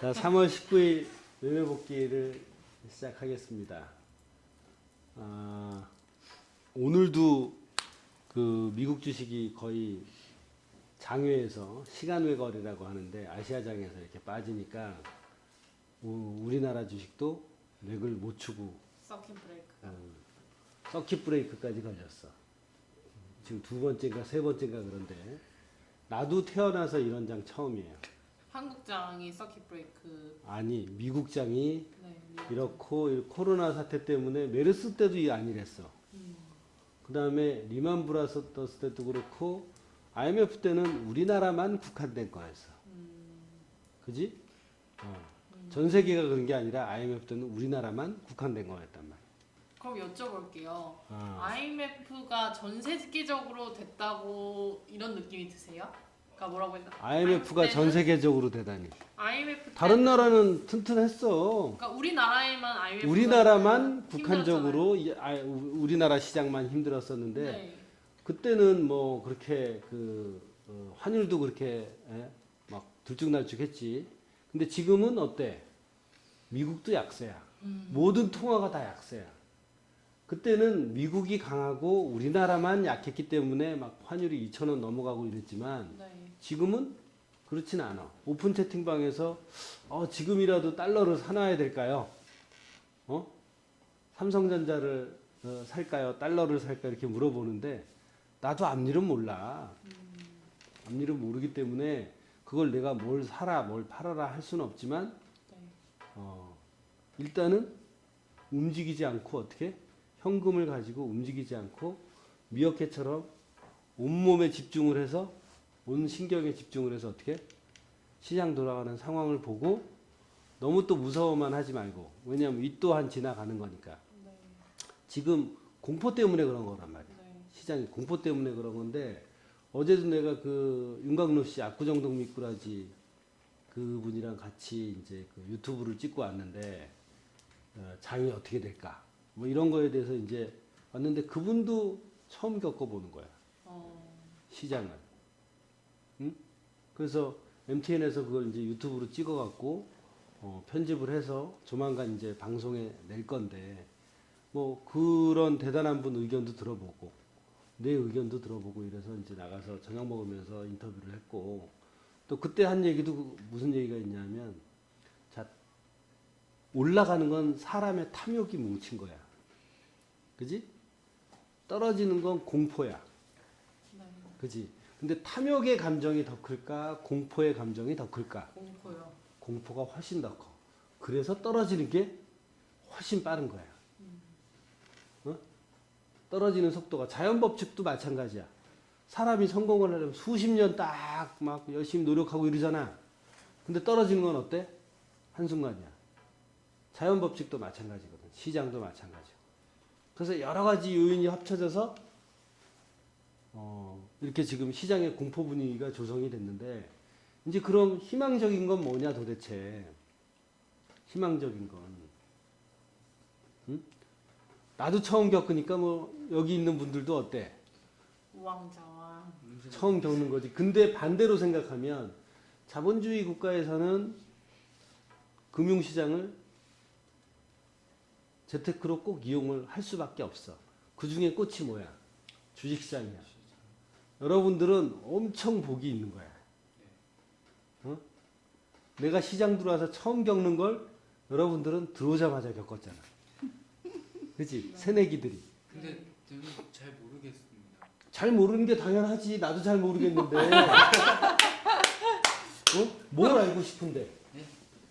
자, 3월 19일 매매 복귀를 시작하겠습니다. 아, 오늘도 그 미국 주식이 거의 장외에서 시간 외 거래라고 하는데 아시아장에서 이렇게 빠지니까 우- 우리나라 주식도 맥을 못 추고 서킷 브레이크. 어, 서킷 브레이크까지 걸렸어. 지금 두 번째인가 세 번째인가 그런데 나도 태어나서 이런 장 처음이에요. 한국장이 서킷 브레이크. 아니 미국장이 네. 이렇고 이 코로나 사태 때문에 메르스 때도 이 아니랬어. 음. 그 다음에 리만 브라더스 때도 그렇고 IMF 때는 우리나라만 국한된 거였어. 음. 그지? 어. 전 세계가 그런 게 아니라 IMF 때는 우리나라만 국한된 거였단 말이야. 그럼 여쭤볼게요. 아. IMF가 전 세계적으로 됐다고 이런 느낌이 드세요? 그러니까 뭐라고 했나? IMF가 전 세계적으로 되다니. IMF 다른 때는- 나라는 튼튼했어. 그러니까 우리나라에만 IMF 우리나라만 국한적으로 이- 아, 우- 우리나라 시장만 힘들었었는데 네. 그때는 뭐 그렇게 그 어, 환율도 그렇게 예? 막 들쭉날쭉했지. 근데 지금은 어때? 미국도 약세야. 음. 모든 통화가 다 약세야. 그때는 미국이 강하고 우리나라만 약했기 때문에 막 환율이 2천 원 넘어가고 이랬지만 네. 지금은 그렇진 않아. 오픈 채팅방에서 어, 지금이라도 달러를 사놔야 될까요? 어? 삼성전자를 어, 살까요? 달러를 살까 이렇게 물어보는데 나도 앞일은 몰라. 앞일은 모르기 때문에 그걸 내가 뭘 사라, 뭘 팔아라 할 수는 없지만 네. 어, 일단은 움직이지 않고 어떻게 현금을 가지고 움직이지 않고 미어캣처럼 온몸에 집중을 해서 온 신경에 집중을 해서 어떻게 시장 돌아가는 상황을 보고 너무 또 무서워만 하지 말고 왜냐하면 윗 또한 지나가는 거니까 네. 지금 공포 때문에 그런 거란 말이야 네. 시장이 공포 때문에 그런 건데 어제도 내가 그 윤광로 씨 압구정동 미꾸라지 그분이랑 같이 이제 그 유튜브를 찍고 왔는데 어, 장이 어떻게 될까 뭐 이런 거에 대해서 이제 왔는데 그분도 처음 겪어보는 거야 어. 시장을 응? 그래서 MTN에서 그걸 이제 유튜브로 찍어갖고 어, 편집을 해서 조만간 이제 방송에 낼 건데 뭐 그런 대단한 분 의견도 들어보고 내 의견도 들어보고 이래서 이제 나가서 저녁 먹으면서 인터뷰를 했고 또 그때 한 얘기도 그 무슨 얘기가 있냐면 자 올라가는 건 사람의 탐욕이 뭉친 거야 그지 떨어지는 건 공포야 네. 그지 근데 탐욕의 감정이 더 클까 공포의 감정이 더 클까 공포요. 공포가 훨씬 더 커. 그래서 떨어지는 게 훨씬 빠른 거야. 어? 떨어지는 속도가 자연 법칙도 마찬가지야. 사람이 성공을 하려면 수십 년 딱 막 열심히 노력하고 이러잖아. 근데 떨어지는 건 어때? 한순간이야. 자연 법칙도 마찬가지거든. 시장도 마찬가지고. 그래서 여러 가지 요인이 합쳐져서 어, 이렇게 지금 시장의 공포 분위기가 조성이 됐는데 이제 그럼 희망적인 건 뭐냐 도대체? 희망적인 건. 응? 나도 처음 겪으니까 뭐 여기 있는 분들도 어때? 우왕좌왕. 처음 겪는 거지. 근데 반대로 생각하면 자본주의 국가에서는 금융시장을 재테크로 꼭 이용을 할 수밖에 없어. 그 중에 꽃이 뭐야? 주식시장이야 여러분들은 엄청 복이 있는 거야 어? 내가 시장 들어와서 처음 겪는 걸 여러분들은 들어오자마자 겪었잖아. 그치? 새내기들이. 근데 저는 잘 모르겠습니다. 잘 모르는 게 당연하지. 나도 잘 모르겠는데. 어? 뭘 알고 싶은데? 네?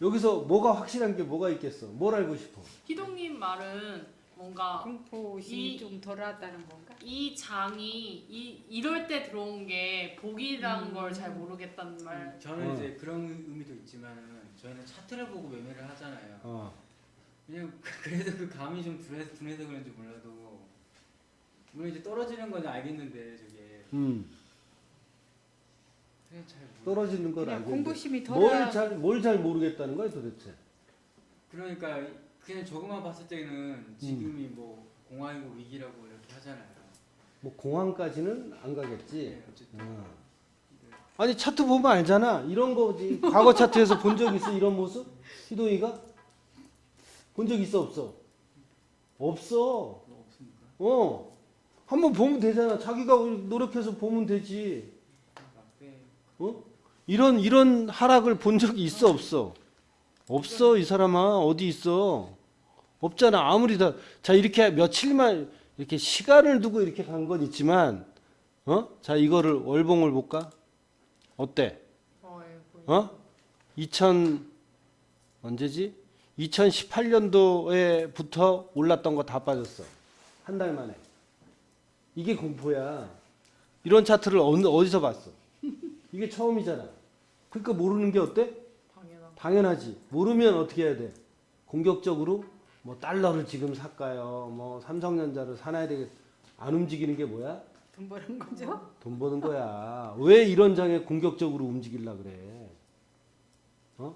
여기서 뭐가 확실한 게 뭐가 있겠어? 뭘 알고 싶어? 희동님 말은 뭔가 공포심이 이- 좀 덜하다는 건가? 이 장이 이 이럴 때 들어온 게 복이란 음. 걸 잘 모르겠다는 말. 저는 어. 이제 그런 의미도 있지만은 저희는 차트를 보고 매매를 하잖아요. 어. 그냥 그래도 그 감이 좀 둔해서, 둔해서 그런지 몰라도 물론 이제 떨어지는 건 알겠는데 저게 음. 그냥 잘 모르. 떨어지는 걸 그냥 알고. 공포심이 덜하. 뭘잘 뭘 잘 모르겠다는 거야 도대체? 그러니까 그냥 저것만 봤을 때는 지금이 뭐 공황이고 위기라고 이렇게 하잖아요. 뭐 공항까지는 안 가겠지. 네, 어쨌든 어. 아니 차트 보면 알잖아. 이런 거지. 과거 차트에서 본 적 있어 이런 모습? 희동이가 본 적 있어 없어? 없어. 뭐 없습니까? 어. 한번 보면 되잖아. 자기가 노력해서 보면 되지. 앞에 어? 이런 이런 하락을 본 적이 있어 없어? 없어 이 사람아 어디 있어? 없잖아 아무리 다 자 이렇게 며칠만 이렇게 시간을 두고 이렇게 간 건 있지만 어? 자 이거를 월봉을 볼까? 어때? 어, 예, 보여요. 어? 2000 언제지? 2018년도에부터 올랐던 거 다 빠졌어. 한 달 만에. 이게 공포야. 이런 차트를 어느, 어디서 봤어? 이게 처음이잖아. 그러니까 모르는 게 어때? 당연하지. 모르면 어떻게 해야 돼? 공격적으로 뭐 달러를 지금 살까요? 뭐 삼성전자를 사놔야 되겠. 안 움직이는 게 뭐야? 돈 버는 거죠? 돈 버는 거야. 왜 이런 장에 공격적으로 움직이려 그래? 어?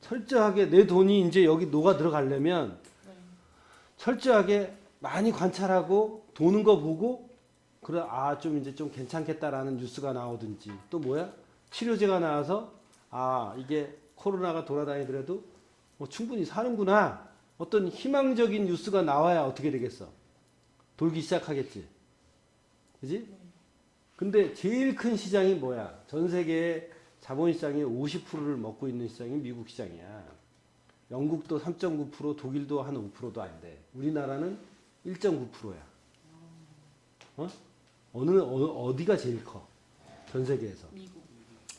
철저하게 내 돈이 이제 여기 녹아 들어가려면 네. 철저하게 많이 관찰하고 도는 거 보고 그래 아 좀 이제 좀 괜찮겠다라는 뉴스가 나오든지 또 뭐야 치료제가 나와서 아 이게 코로나가 돌아다니더라도 뭐 충분히 사는구나 어떤 희망적인 뉴스가 나와야 어떻게 되겠어 돌기 시작하겠지 그지 근데 제일 큰 시장이 뭐야 전 세계의 자본 시장의 50%를 먹고 있는 시장이 미국 시장이야 영국도 3.9% 독일도 한 5%도 안 돼. 우리나라는 1.9%야. 어? 어느 어, 어디가 제일 커? 전 세계에서. 미국.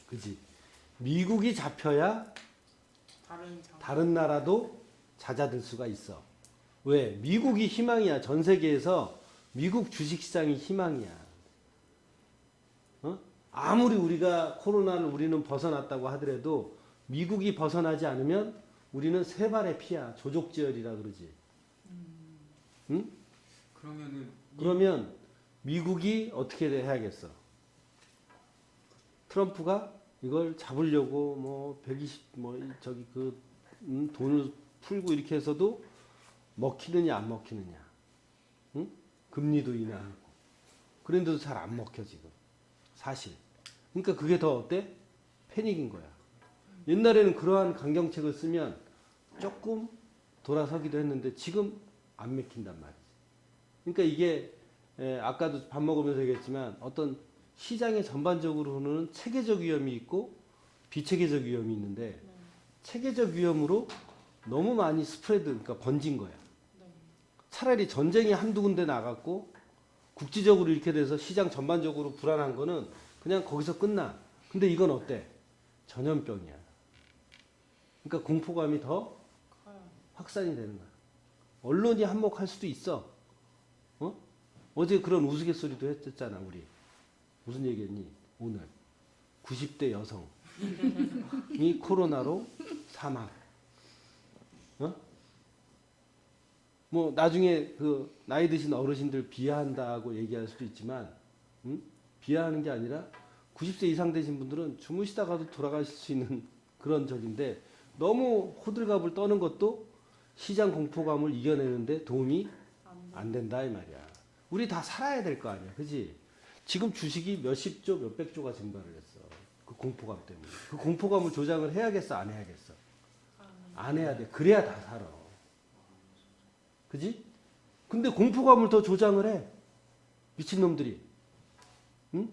그지? 미국이 잡혀야 다른 장. 다른 나라도 잦아들 수가 있어. 왜? 미국이 희망이야. 전 세계에서 미국 주식 시장이 희망이야. 어? 아무리 우리가 코로나를 우리는 벗어났다고 하더라도 미국이 벗어나지 않으면 우리는 세 발의 피야. 조족지혈이라 그러지. 응? 그러면은 이- 그러면 미국이 어떻게 해야겠어? 트럼프가 이걸 잡으려고 뭐 120, 뭐 이- 저기 그 음, 돈을 풀고 이렇게 해서도 먹히느냐 안 먹히느냐? 응? 금리도 인하하고 그런데도 잘 안 먹혀 지금 사실. 그러니까 그게 더 어때? 패닉인 거야. 옛날에는 그러한 강경책을 쓰면 조금 돌아서기도 했는데 지금 안 맥힌단 말이지. 그러니까 이게 에, 아까도 밥 먹으면서 얘기했지만 어떤 시장의 전반적으로는 체계적 위험이 있고 비체계적 위험이 있는데 체계적 위험으로 너무 많이 스프레드 그러니까 번진 거야. 네. 차라리 전쟁이 한두 군데 나갔고 국지적으로 이렇게 돼서 시장 전반적으로 불안한 거는 그냥 거기서 끝나. 근데 이건 어때? 전염병이야. 그러니까 공포감이 더. 확산이 되는 거야. 언론이 한몫할 수도 있어. 어? 어제 그런 우스갯소리도 했었잖아, 우리. 무슨 얘기했니? 오늘. 90대 여성이 코로나로 사망. 어? 뭐 나중에 그 나이 드신 어르신들 비하한다고 얘기할 수도 있지만, 응? 비하하는 게 아니라 90세 이상 되신 분들은 주무시다가도 돌아가실 수 있는 그런 적인데 너무 호들갑을 떠는 것도 시장 공포감을 이겨내는데 도움이. 안 된다 이 말이야. 우리 다 살아야 될 거 아니야, 그지? 지금 주식이 몇십 조, 몇백 조가 증발을 했어. 그 공포감 때문에. 그 공포감을 조장을 해야겠어, 안 해야겠어? 안 해야 돼. 그래야 다 살아. 그지? 근데 공포감을 더 조장을 해. 미친놈들이. 응?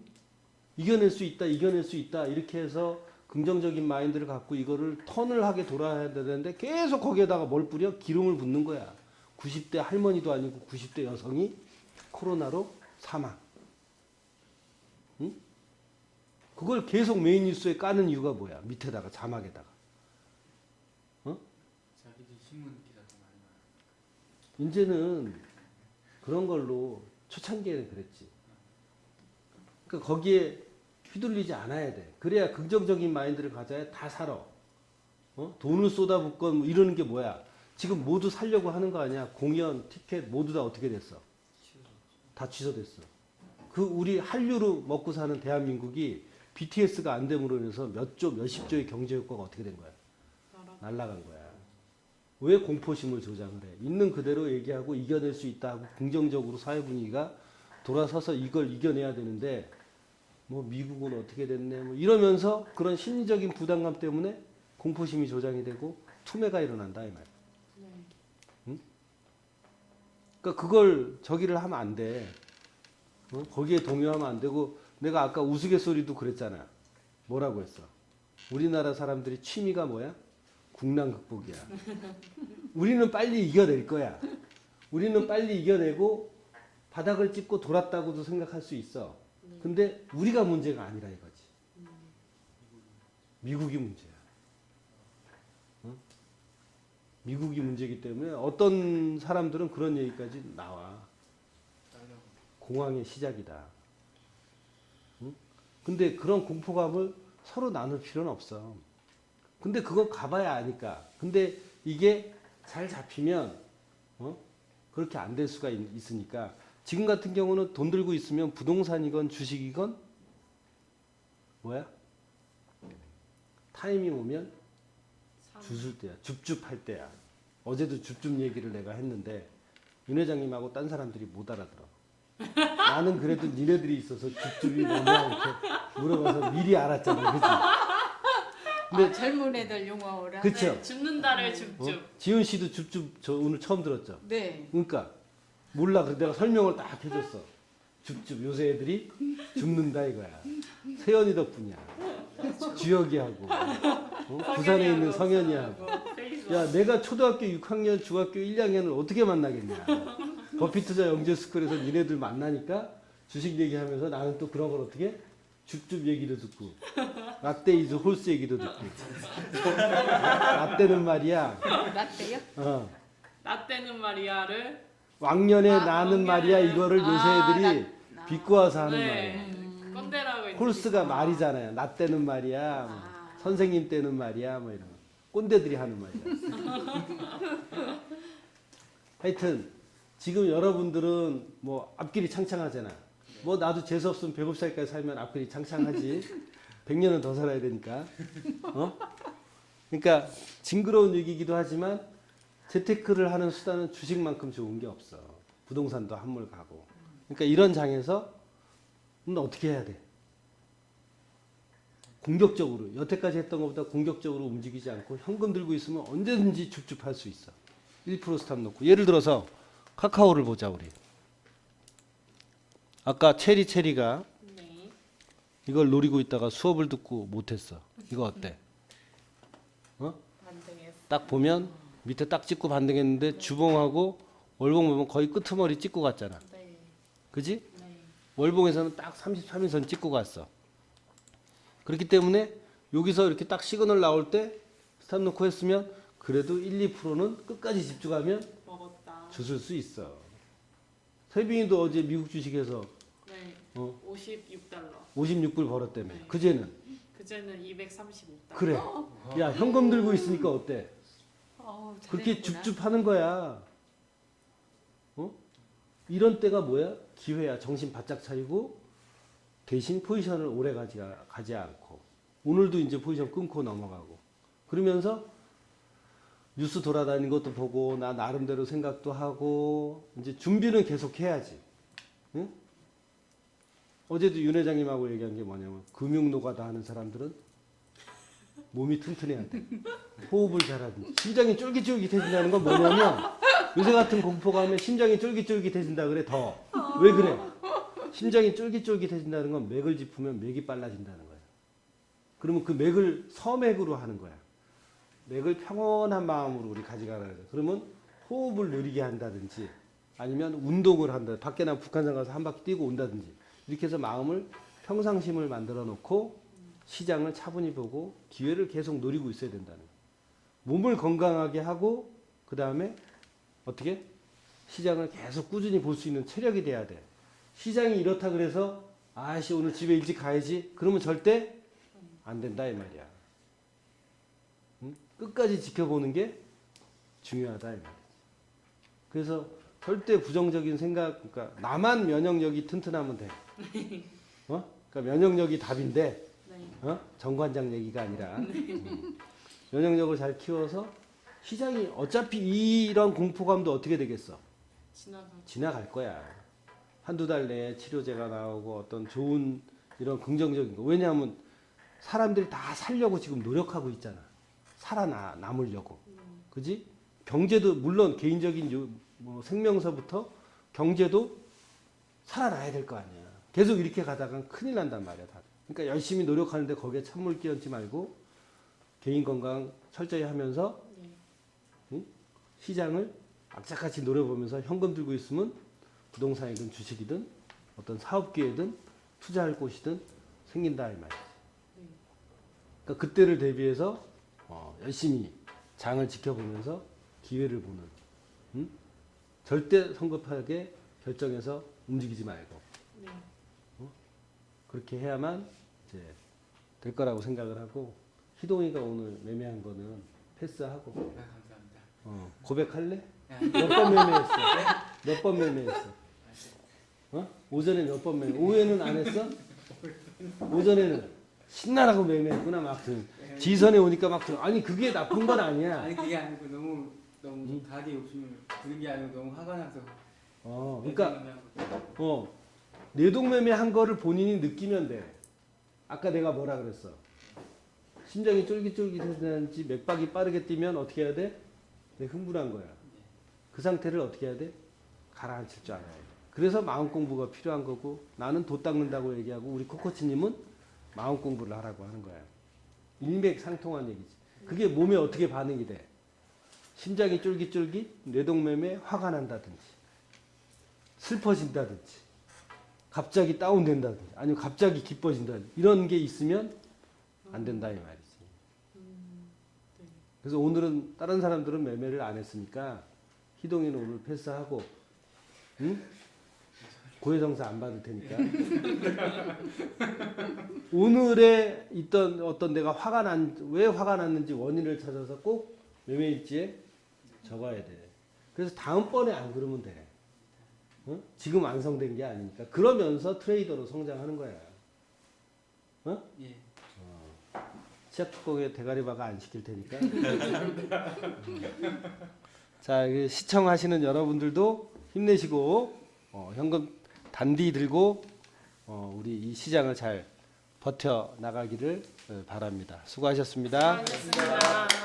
이겨낼 수 있다, 이겨낼 수 있다. 이렇게 해서 긍정적인 마인드를 갖고 이거를 턴을 하게 돌아야 되는데 계속 거기에다가 뭘 뿌려? 기름을 붓는 거야. 90대 할머니도 아니고 90대 여성이 코로나로 사망. 응? 그걸 계속 메인 뉴스에 까는 이유가 뭐야? 밑에다가 자막에다가. 나. 이제는 그런 걸로 초창기에는 그랬지. 그러니까 거기에 휘둘리지 않아야 돼. 그래야 긍정적인 마인드를 가져야 다 살아. 어? 돈을 쏟아붓건 뭐 이러는 게 뭐야? 지금 모두 살려고 하는 거 아니야? 공연, 티켓 모두 다 어떻게 됐어? 다 취소됐어. 그 우리 한류로 먹고 사는 대한민국이 BTS가 안 됨으로 인해서 몇 조, 몇십 조의 경제 효과가 어떻게 된 거야? 날라간 거야. 왜 공포심을 조장을 해? 있는 그대로 얘기하고 이겨낼 수 있다 하고 긍정적으로 사회 분위기가 돌아서서 이걸 이겨내야 되는데 뭐 미국은 어떻게 됐네 뭐 이러면서 그런 심리적인 부담감 때문에 공포심이 조장이 되고 투매가 일어난다 이 말. 네. 그러니까 그걸 저기를 하면 안 돼. 어? 거기에 동요하면 안 되고 내가 아까 우스갯소리도 그랬잖아. 뭐라고 했어? 우리나라 사람들이 취미가 뭐야? 국난 극복이야. 우리는 빨리 이겨낼 거야. 우리는 빨리 이겨내고 바닥을 짚고 돌았다고도 생각할 수 있어. 근데 우리가 문제가 아니라 이거지. 미국이 문제야. 어? 미국이 문제이기 때문에 어떤 사람들은 그런 얘기까지 나와. 공황의 시작이다. 응? 근데 그런 공포감을 서로 나눌 필요는 없어. 근데 그거 가봐야 아니까. 근데 이게 잘 잡히면 어? 그렇게 안 될 수가 있, 있으니까 지금 같은 경우는 돈 들고 있으면 부동산이건 주식이건 뭐야? 타이밍 오면 삼. 주술 때야. 줍줍할 때야. 어제도 줍줍 얘기를 내가 했는데 윤 회장님하고 딴 사람들이 못 알아들어. 나는 그래도 니네들이 있어서 줍줍이 뭐냐 이렇게 물어봐서 미리 알았잖아. 그치? 근데- 아, 젊은 애들 용어라. 그쵸? 네, 줍는다를 어? 줍줍. 지은 씨도 줍줍 저 오늘 처음 들었죠? 네. 그러니까 몰라. 그래서 내가 설명을 딱 해줬어. 줍줍 요새 애들이 줍는다 이거야. 세연이 덕분이야. 주혁이 하고 어? 부산에 있는 성현이 하고. 야 내가 초등학교 6학년, 중학교 1, 2학년을 어떻게 만나겠냐. 버피투자 영재스쿨에서 니네들 만나니까 주식 얘기하면서 나는 또 그런 걸 어떻게 줍줍 얘기도 듣고 라떼 이즈 홀스 얘기도 듣고 라떼는 말이야. 라떼요? 어. 나 때는 마리아를 왕년에 아, 나는 왕년에. 말이야 이거를 요새 아, 애들이 나- 비꼬 와서 하는 네. 말이야. 꼰대라고 했지. 홀스가 말이잖아요. 나 때는 말이야. 뭐. 아. 선생님 때는 말이야. 뭐 이런 거. 꼰대들이 하는 말이야. 하여튼 지금 여러분들은 뭐 앞길이 창창하잖아. 뭐 나도 재수 없으면 100살까지 살면 앞길이 창창하지. 100년은 더 살아야 되니까. 어? 그러니까 징그러운 얘기이기도 하지만 재테크를 하는 수단은 주식만큼 좋은 게 없어. 부동산도 한물 가고. 그러니까 이런 장에서 너 어떻게 해야 돼? 공격적으로 여태까지 했던 것보다 공격적으로 움직이지 않고 현금 들고 있으면 언제든지 줍줍할 수 있어. 1% 스탑 놓고 예를 들어서 카카오를 보자 우리. 아까 체리 체리가 네. 이걸 노리고 있다가 수업을 듣고 못했어. 이거 어때? 어? 반등했어. 딱 보면 밑에 딱 찍고 반등했는데 주봉하고 월봉 보면 거의 끄트머리 찍고 갔잖아. 네. 그지? 네. 월봉에서는 딱 33일선 찍고 갔어. 그렇기 때문에 여기서 이렇게 딱 시그널 나올 때 스탑 놓고 했으면 그래도 1, 2%는 끝까지 집중하면 주술 수 있어. 세빈이도 어제 미국 주식에서 네. 어, 56달러. 56불 벌었다며. 네. 그제는 그제는 235달러. 그래. 야 현금 들고 있으니까 어때? 어우, 그렇게. 줍줍하는 거야. 어? 이런 때가 뭐야? 기회야. 정신 바짝 차리고 대신 포지션을 오래 가지, 가지 않고 오늘도 이제 포지션 끊고 넘어가고 그러면서 뉴스 돌아다니는 것도 보고 나 나름대로 생각도 하고 이제 준비는 계속 해야지. 응? 어제도 윤 회장님하고 얘기한 게 뭐냐면 금융 노가다 하는 사람들은 몸이 튼튼해야 돼. 호흡을 잘하든지 심장이 쫄깃쫄깃해진다는 건 뭐냐면 요새 같은 공포감에 심장이 쫄깃쫄깃해진다 그래 더 왜 그래 심장이 쫄깃쫄깃해진다는 건 맥을 짚으면 맥이 빨라진다는 거야 그러면 그 맥을 서맥으로 하는 거야 맥을 평온한 마음으로 우리 가져가라 그래 그러면 호흡을 느리게 한다든지 아니면 운동을 한다 밖에 나 북한산 가서 한 바퀴 뛰고 온다든지 이렇게 해서 마음을 평상심을 만들어 놓고 시장을 차분히 보고 기회를 계속 노리고 있어야 된다는 거예요. 몸을 건강하게 하고 그 다음에 어떻게 시장을 계속 꾸준히 볼 수 있는 체력이 돼야 돼. 시장이 이렇다 그래서 아씨 오늘 집에 일찍 가야지. 그러면 절대 안 된다 이 말이야. 응? 끝까지 지켜보는 게 중요하다. 그래서 절대 부정적인 생각, 그러니까 나만 면역력이 튼튼하면 돼. 어? 그러니까 면역력이 답인데 네. 어? 정관장 얘기가 아니라 음. 면역력을 잘 키워서 시장이 어차피 이런 공포감도 어떻게 되겠어? 지나갈 거야. 한두 달 내에 치료제가 나오고 어떤 좋은 이런 긍정적인 거. 왜냐하면 사람들이 다 살려고 지금 노력하고 있잖아. 살아나 남으려고. 그지? 경제도 물론 개인적인 요, 뭐 생명서부터 경제도 살아나야 될 거 아니야. 계속 이렇게 가다가 큰일 난단 말이야. 다. 그러니까 열심히 노력하는데 거기에 찬물 끼얹지 말고 개인 건강 철저히 하면서 네. 시장을 악착같이 노려보면서 현금 들고 있으면 부동산이든 주식이든 어떤 사업 기회든 투자할 곳이든 생긴다 이 말이지. 네. 그러니까 그때를 대비해서 어, 열심히 장을 지켜보면서 기회를 보는. 응? 절대 성급하게 결정해서 움직이지 말고 네. 그렇게 해야만 이제 될 거라고 생각을 하고 희동이가 오늘 매매한 거는 패스하고 아, 감사합니다. 어, 고백할래? 네. 몇번 매매했어? 몇 번 매매했어? 어? 오전에 몇 번 매매? 오후에는 안 했어? 오전에는 신나라고 매매했구나 막 들. 지선에 오니까 막 들. 아니 그게 나쁜 건 아니야. 아니 그게 아니고 너무 너무 음. 가게 욕심을 부린 게 아니고 너무 화가 나서. 어, 그러니까. 어 내동 매매 한 거를 본인이 느끼면 돼. 아까 내가 뭐라 그랬어? 심장이 쫄깃쫄깃해지는지 맥박이 빠르게 뛰면 어떻게 해야 돼? 내 흥분한 거야. 그 상태를 어떻게 해야 돼? 가라앉힐 줄 알아야 돼. 그래서 마음 공부가 필요한 거고 나는 도 닦는다고 얘기하고 우리 코코치님은 마음 공부를 하라고 하는 거야. 일맥상통한 얘기지. 그게 몸에 어떻게 반응이 돼? 심장이 쫄깃쫄깃, 뇌동매매 화가 난다든지, 슬퍼진다든지, 갑자기 다운된다든지, 아니면 갑자기 기뻐진다든지 이런 게 있으면 안 된다 이 말이지. 네. 그래서 오늘은 다른 사람들은 매매를 안 했으니까 희동이는 오늘 패스하고, 응? 고해성사 안 받을 테니까. 오늘의 있던 어떤 내가 화가 난, 왜 화가 났는지 원인을 찾아서 꼭 매매일지에 적어야 돼. 그래서 다음번에 안 그러면 돼. 어? 지금 완성된 게 아니니까. 그러면서 트레이더로 성장하는 거야. 어? 예. 치약 뚜껑에 대가리 박아 안 시킬 테니까. 자, 그 시청하시는 여러분들도 힘내시고 어, 현금 단디 들고 어, 우리 이 시장을 잘 버텨 나가기를 어, 바랍니다. 수고하셨습니다. 수고하셨습니다.